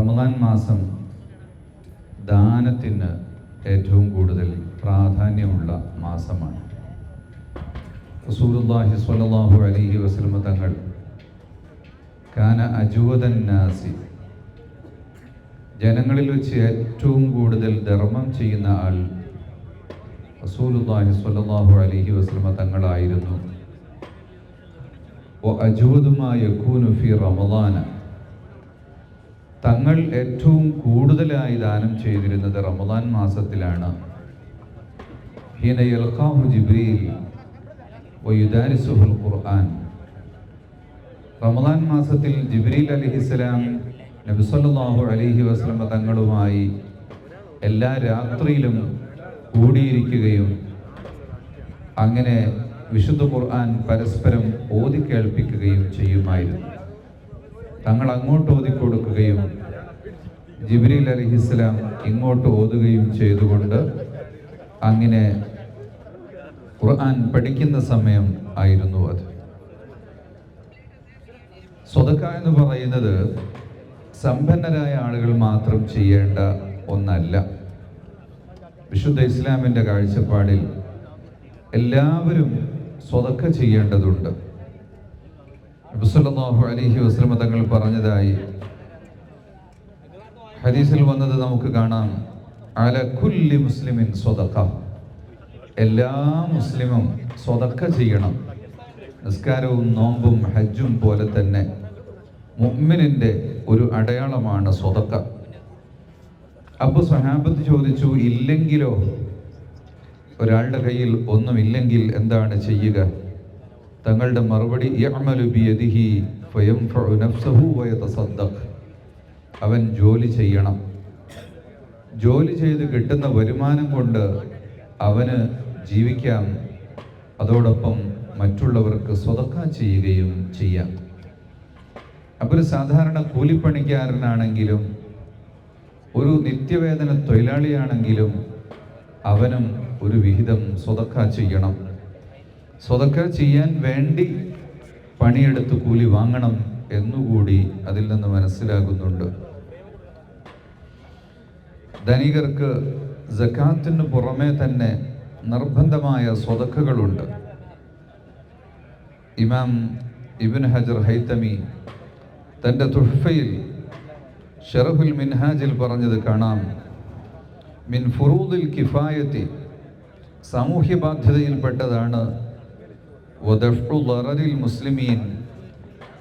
റമദാൻ മാസം ദാനത്തിന് ഏറ്റവും കൂടുതൽ പ്രാധാന്യമുള്ള മാസമാണ്. റസൂലുള്ളാഹി സ്വല്ലല്ലാഹു അലൈഹി വസല്ലം തങ്ങൾ കാന അജുവദൻ നാസി ജനങ്ങളിൽ വെച്ച് ഏറ്റവും കൂടുതൽ ധർമ്മം ചെയ്യുന്ന ആൾ റസൂലുള്ളാഹി സ്വല്ലല്ലാഹു അലൈഹി വസല്ലം തങ്ങളായിരുന്നു. അജൂദുമായ യകൂനു ഫി റമദാന തങ്ങൾ ഏറ്റവും കൂടുതലായി ദാനം ചെയ്തിരുന്നത് റമദാൻ മാസത്തിലാണ്. യൽഖാഹു ജിബ്രീൽ ഖുർആൻ. റമദാൻ മാസത്തിൽ ജിബ്രീൽ അലിഹിസ്സലാം നബി അലിഹി വസ്ലമ തങ്ങളുമായി എല്ലാ രാത്രിയിലും കൂടിയിരിക്കുകയും അങ്ങനെ വിശുദ്ധ ഖുർആൻ പരസ്പരം ഓതി കേൾപ്പിക്കുകയും ചെയ്യുമായിരുന്നു. തങ്ങൾ അങ്ങോട്ട് ഓതിക്കൊടുക്കുകയും ജിബ്രീൽ അലിഹിസ്ലാം ഇങ്ങോട്ട് ഓതുകയും ചെയ്തുകൊണ്ട് അങ്ങനെ ഖുർആൻ പഠിക്കുന്ന സമയം ആയിരുന്നു അത്. സ്വതക്ക എന്ന് പറയുന്നത് സമ്പന്നരായ ആളുകൾ മാത്രം ചെയ്യേണ്ട ഒന്നല്ല. വിശുദ്ധ ഇസ്ലാമിന്റെ കാഴ്ചപ്പാടിൽ എല്ലാവരും സ്വതക്ക ചെയ്യേണ്ടതുണ്ട്. അലിഹി അലഹി വസ്ലമ തങ്ങൾ പറഞ്ഞതായി ഹദീസിൽ വന്നത് നമുക്ക് കാണാം. അല കുല്ലി മുസ്ലിമിൻ സ്വതക്ക എല്ലാ മുസ്ലിമും സ്വതക്ക ചെയ്യണം. നിസ്കാരവും നോമ്പും ഹജ്ജും പോലെ തന്നെ മുഅ്മിനിന്റെ ഒരു അടയാളമാണ് സ്വതക്ക അപ്പോൾ സഹാബത്ത് ചോദിച്ചു ഇല്ലെങ്കിലോ? ഒരാളുടെ കയ്യിൽ ഒന്നുമില്ലെങ്കിൽ എന്താണ് ചെയ്യുക? തങ്ങളുടെ മറുപടി യഅ്മലു ബിയദിഹി ഫയൻഫഉ നഫ്സഹു വയതസദ്ദഖ്. അവൻ ജോലി ചെയ്യണം. ജോലി ചെയ്ത് കിട്ടുന്ന വരുമാനം കൊണ്ട് അവന് ജീവിക്കാം. അതോടൊപ്പം മറ്റുള്ളവർക്ക് സ്വതക്ക ചെയ്യുകയും ചെയ്യാം. അപ്പോൾ ഒരു സാധാരണ കൂലിപ്പണിക്കാരനാണെങ്കിലും ഒരു നിത്യവേദന തൊഴിലാളിയാണെങ്കിലും അവനും ഒരു വിഹിതം സ്വതക്ക ചെയ്യണം. സ്വതക്ക ചെയ്യാൻ വേണ്ടി പണിയെടുത്ത് കൂലി വാങ്ങണം എന്നുകൂടി അതിൽ നിന്ന് മനസ്സിലാകുന്നുണ്ട്. ധനികർക്ക് ജക്കാത്തിന് പുറമെ തന്നെ നിർബന്ധമായ സ്വതക്കുകളുണ്ട്. ഇമാം ഇബിൻ ഹജർ ഹൈത്തമി തന്റെ തുഹഫയിൽ ഷെറഫുൽ മിൻഹാജിൽ പറഞ്ഞത് കാണാം. മിൻ ഫുറൂദിൽ കിഫായത്തി സാമൂഹ്യ ബാധ്യതയിൽപ്പെട്ടതാണ്. വദഫുൽ മുസ്ലിമീൻ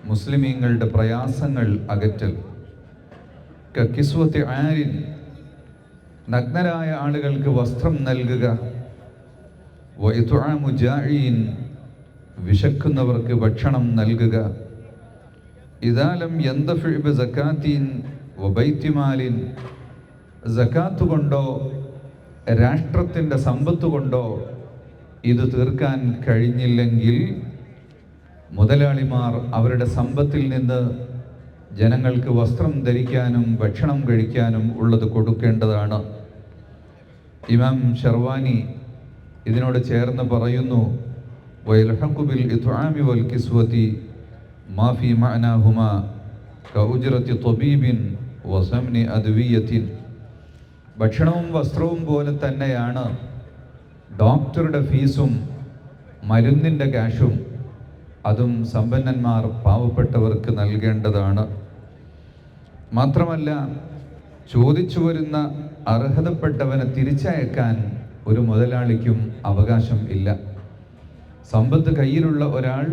മുസ്ലിമീങ്ങളുടെ പ്രയാസങ്ങൾ അകറ്റൽ. കിസ്വത്തി ആരിൻ നഗ്നരായ ആളുകൾക്ക് വസ്ത്രം നൽകുക. വൈതുആമു വിശക്കുന്നവർക്ക് ഭക്ഷണം നൽകുക. ഇതാലം യന്തഫിബ് സക്കാത്തീൻ വബൈത്തിമാലിൻ സക്കാത്ത് കൊണ്ടോ രാഷ്ട്രത്തിന്റെ സമ്പത്ത് കൊണ്ടോ ഇത് തീർക്കാൻ കഴിഞ്ഞില്ലെങ്കിൽ മുതലാളിമാർ അവരുടെ സമ്പത്തിൽ നിന്ന് ജനങ്ങൾക്ക് വസ്ത്രം ധരിക്കാനും ഭക്ഷണം കഴിക്കാനും ഉള്ളത് കൊടുക്കേണ്ടതാണ്. ഇമാം ഷർവാനി ഇതിനോട് ചേർന്ന് പറയുന്നു വയൽഹഖുബിൽ ഇത്വാമി വൽ കിസ്വതി മാഫി മാനാഹുമ കൗജറത്തി തൊബീബിൻ വസംനി അദ്വീയത്തിൻ. ഭക്ഷണവും വസ്ത്രവും പോലെ തന്നെയാണ് ഡോക്ടറുടെ ഫീസും മരുന്നിന്റെ ക്യാഷും. അതും സമ്പന്നന്മാർ പാവപ്പെട്ടവർക്ക് നൽകേണ്ടതാണ്. മാത്രമല്ല ചോദിച്ചു വരുന്ന അർഹതപ്പെട്ടവനെ തിരിച്ചയക്കാൻ ഒരു മുതലാളിക്കും അവകാശം ഇല്ല. സമ്പത്ത് കയ്യിലുള്ള ഒരാൾ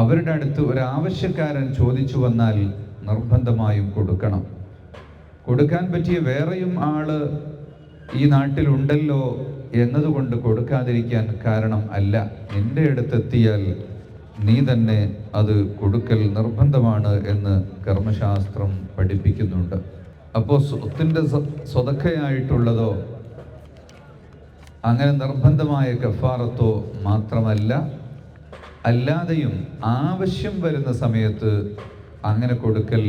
അവരുടെ അടുത്ത് ഒരു ആവശ്യക്കാരൻ ചോദിച്ചു വന്നാൽ നിർബന്ധമായും കൊടുക്കണം. കൊടുക്കാൻ പറ്റിയ വേറെയും ആൾ ഈ നാട്ടിലുണ്ടല്ലോ എന്നതുകൊണ്ട് കൊടുക്കാതിരിക്കാൻ കാരണം അല്ല. എന്റെ അടുത്തെത്തിയാൽ നീ തന്നെ അത് കൊടുക്കൽ നിർബന്ധമാണ് എന്ന് കർമ്മശാസ്ത്രം പഠിപ്പിക്കുന്നുണ്ട്. അപ്പോൾ സ്വത്തിന്റെ സ്വതക്കയായിട്ടുള്ളതോ അങ്ങനെ നിർബന്ധമായ കഫാറത്തോ മാത്രമല്ല അല്ലാതെയും ആവശ്യം വരുന്ന സമയത്ത് അങ്ങനെ കൊടുക്കൽ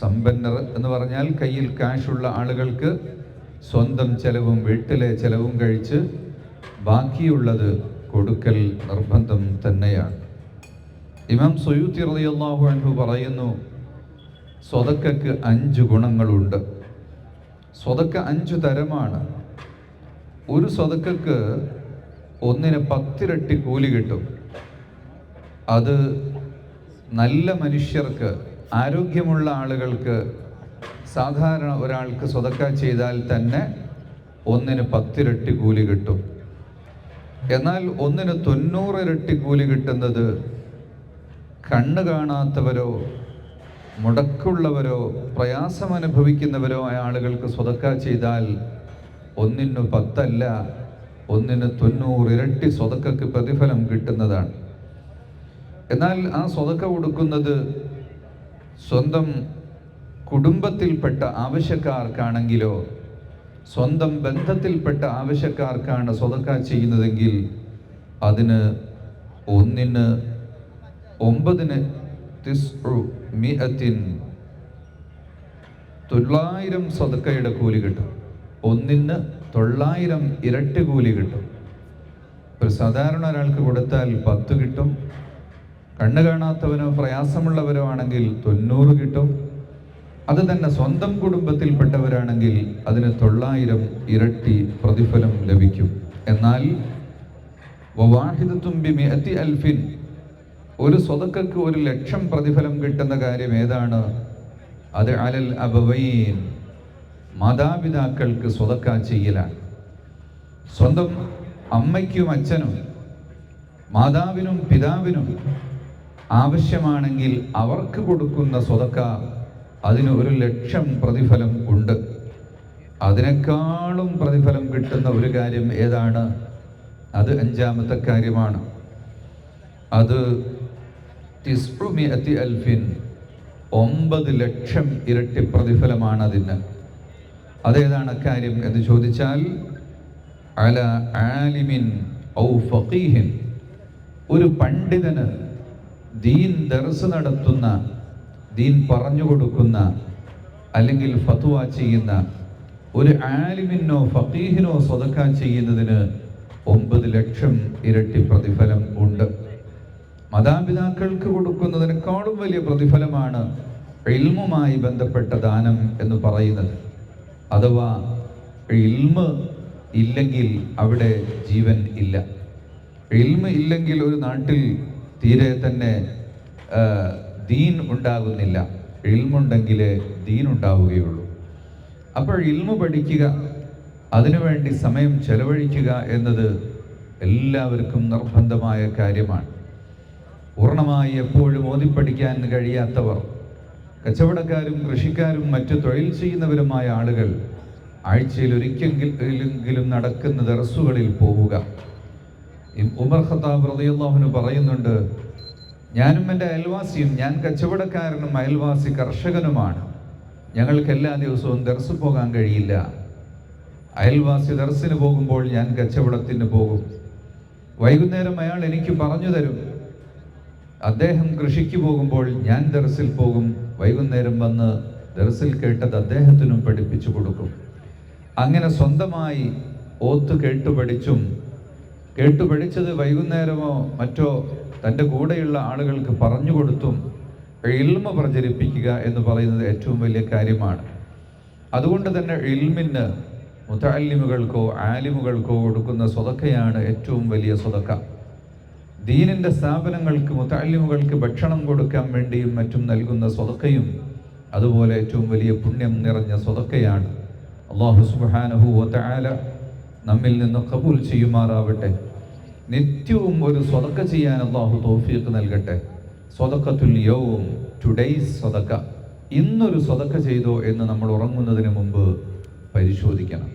സമ്പന്നർ എന്ന് പറഞ്ഞാൽ കയ്യിൽ കാശുള്ള ആളുകൾക്ക് സ്വന്തം ചെലവും വീട്ടിലെ ചെലവും കഴിച്ച് ബാക്കിയുള്ളത് കൊടുക്കൽ നിർബന്ധം തന്നെയാണ്. ഇമാം സൊയൂത്തി റളിയല്ലാഹു അൻഹു പറയുന്നു സ്വതക്കക്ക് അഞ്ച് ഗുണങ്ങളുണ്ട്. സ്വതക്ക അഞ്ച് തരമാണ്. ഒരു സ്വതക്കക്ക് ഒന്നിന് പത്തിരട്ടി കൂലി കിട്ടും. അത് നല്ല മനുഷ്യർക്ക് ആരോഗ്യമുള്ള ആളുകൾക്ക് സാധാരണ ഒരാൾക്ക് സ്വതക്ക ചെയ്താൽ തന്നെ ഒന്നിന് പത്തിരട്ടി കൂലി കിട്ടും. എന്നാൽ ഒന്നിന് തൊണ്ണൂറിരട്ടി കൂലി കിട്ടുന്നത് കണ്ണ് കാണാത്തവരോ മുടക്കുള്ളവരോ പ്രയാസം അനുഭവിക്കുന്നവരോ ആയ ആളുകൾക്ക് സ്വതക്ക ചെയ്താൽ ഒന്നിനു പത്തല്ല ഒന്നിന് തൊണ്ണൂറ് ഇരട്ടി സ്വതക്കക്ക് പ്രതിഫലം കിട്ടുന്നതാണ്. എന്നാൽ ആ സ്വതക്ക കൊടുക്കുന്നത് സ്വന്തം കുടുംബത്തിൽപ്പെട്ട ആവശ്യക്കാർക്കാണെങ്കിലോ സ്വന്തം ബന്ധത്തിൽപ്പെട്ട ആവശ്യക്കാർക്കാണ് സ്വതക്ക ചെയ്യുന്നതെങ്കിൽ അതിന് ഒന്നിന് ഒമ്പതിന് തിസ്ഉ മിഅത്തിൻ. തൊള്ളായിരം സദക്കയുടെ കൂലി കിട്ടും. ഒന്നിന് തൊള്ളായിരം ഇരട്ടി കൂലി കിട്ടും. ഒരു സാധാരണ ഒരാൾക്ക് കൊടുത്താൽ പത്ത് കിട്ടും. കണ്ണ് കാണാത്തവനോ പ്രയാസമുള്ളവരോ ആണെങ്കിൽ തൊണ്ണൂറ് കിട്ടും. അത് തന്നെ സ്വന്തം കുടുംബത്തിൽപ്പെട്ടവരാണെങ്കിൽ അതിന് തൊള്ളായിരം ഇരട്ടി പ്രതിഫലം ലഭിക്കും. എന്നാൽ വവാഹിദത്തും ബിമിഅത്തി അൽഫിൻ ഒരു സ്വതക്കക്ക് ഒരു ലക്ഷം പ്രതിഫലം കിട്ടുന്ന കാര്യം ഏതാണ്? അത് അലൽ അബവൈൻ. മാതാപിതാക്കൾക്ക് സ്വതക്ക ചെയ്യലാണ് സ്വന്തം അമ്മയ്ക്കും അച്ഛനും മാതാവിനും പിതാവിനും ആവശ്യമാണെങ്കിൽ അവർക്ക് കൊടുക്കുന്ന സ്വതക്ക അതിന് ഒരു ലക്ഷം പ്രതിഫലം ഉണ്ട്. അതിനേക്കാളും പ്രതിഫലം കിട്ടുന്ന ഒരു കാര്യം ഏതാണ്? അത് അഞ്ചാമത്തെ കാര്യമാണ്. അത് അൽഫിൻ ഒമ്പത് ലക്ഷം ഇരട്ടി പ്രതിഫലമാണ് അതിന്. അതേതാണ് കാര്യം എന്ന് ചോദിച്ചാൽ അല ആലിമിൻ ഔ ഫീഹിൻ ഒരു പണ്ഡിതന് ദീൻ ദർസ് നടത്തുന്ന ദീൻ പറഞ്ഞു കൊടുക്കുന്ന അല്ലെങ്കിൽ ഫത്വ ചെയ്യുന്ന ഒരു ആലിമിനോ ഫീഹിനോ സ്വതക്ക ചെയ്യുന്നതിന് ഒമ്പത് ലക്ഷം ഇരട്ടി പ്രതിഫലം ഉണ്ട്. മാതാപിതാക്കൾക്ക് കൊടുക്കുന്നതിനേക്കാളും വലിയ പ്രതിഫലമാണ് ഇൽമുമായി ബന്ധപ്പെട്ട ദാനം എന്ന് പറയുന്നത്. അഥവാ ഇൽമ് ഇല്ലെങ്കിൽ അവിടെ ജീവൻ ഇല്ല. ഇൽമ ഇല്ലെങ്കിൽ ഒരു നാട്ടിൽ തീരെ തന്നെ ദീൻ ഉണ്ടാകുന്നില്ല. ഇൽമുണ്ടെങ്കിലേ ദീൻ ഉണ്ടാവുകയുള്ളൂ. അപ്പോൾ ഇൽമ പഠിക്കുക അതിനുവേണ്ടി സമയം ചെലവഴിക്കുക എന്നത് എല്ലാവർക്കും നിർബന്ധമായ കാര്യമാണ്. പൂർണമായി എപ്പോഴും ഓതിപ്പഠിക്കാൻ കഴിയാത്തവർ കച്ചവടക്കാരും കൃഷിക്കാരും മറ്റു തൊഴിൽ ചെയ്യുന്നവരുമായ ആളുകൾ ആഴ്ചയിൽ ഒരിക്കലെങ്കിലും നടക്കുന്ന ദർസുകളിൽ പോവുക. ഉമർ ഖത്താബ് റളിയല്ലാഹുവിന് പറയുന്നുണ്ട് ഞാനും എന്റെ അയൽവാസിയും ഞാൻ കച്ചവടക്കാരനും അയൽവാസി കർഷകനുമാണ്. ഞങ്ങൾക്ക് എല്ലാ ദിവസവും ദർസ് പോകാൻ കഴിയില്ല. അയൽവാസി ദർസിന് പോകുമ്പോൾ ഞാൻ കച്ചവടത്തിന് പോകും. വൈകുന്നേരം അയാൾ എനിക്ക് പറഞ്ഞു തരും അദ്ദേഹം കൃഷിക്ക് പോകുമ്പോൾ ഞാൻ ദർസിൽ പോകും. വൈകുന്നേരം വന്ന് ദർസിൽ കേട്ടത് അദ്ദേഹത്തിനും പഠിപ്പിച്ചു കൊടുക്കും. അങ്ങനെ സ്വന്തമായി ഓത്ത് കേട്ടു പഠിച്ചും കേട്ടു പഠിച്ചത് വൈകുന്നേരമോ മറ്റോ തന്റെ കൂടെയുള്ള ആളുകൾക്ക് പറഞ്ഞു കൊടുത്തും ഇൽമ പ്രചരിപ്പിക്കുക എന്ന് പറയുന്നത് ഏറ്റവും വലിയ കാര്യമാണ്. അതുകൊണ്ട് തന്നെ ഇൽമിന് മുത്തല്ലിമുകൾക്കോ ആലിമുകൾക്കോ കൊടുക്കുന്ന സ്വതക്കയാണ് ഏറ്റവും വലിയ സ്വതക്ക. ദീനിന്റെ സ്ഥാപനങ്ങൾക്ക് മുത്താലിമുകൾക്ക് ഭക്ഷണം കൊടുക്കാൻ വേണ്ടിയും മറ്റും നൽകുന്ന സ്വതക്കയും അതുപോലെ ഏറ്റവും വലിയ പുണ്യം നിറഞ്ഞ സ്വതക്കയാണ്. അള്ളാഹു സുബാനഹു വതആല നമ്മിൽ നിന്ന് കബൂൽ ചെയ്യുമാറാവട്ടെ. നിത്യവും ഒരു സ്വതക്ക ചെയ്യാൻ അള്ളാഹു തൗഫീഖ് നൽകട്ടെ. സ്വതക്കത്തുൽ യൗം ടുഡേയ്സ് സ്വതക്ക. ഇന്നൊരു സ്വതക്ക ചെയ്തോ എന്ന് നമ്മൾ ഉറങ്ങുന്നതിന് മുമ്പ് പരിശോധിക്കണം.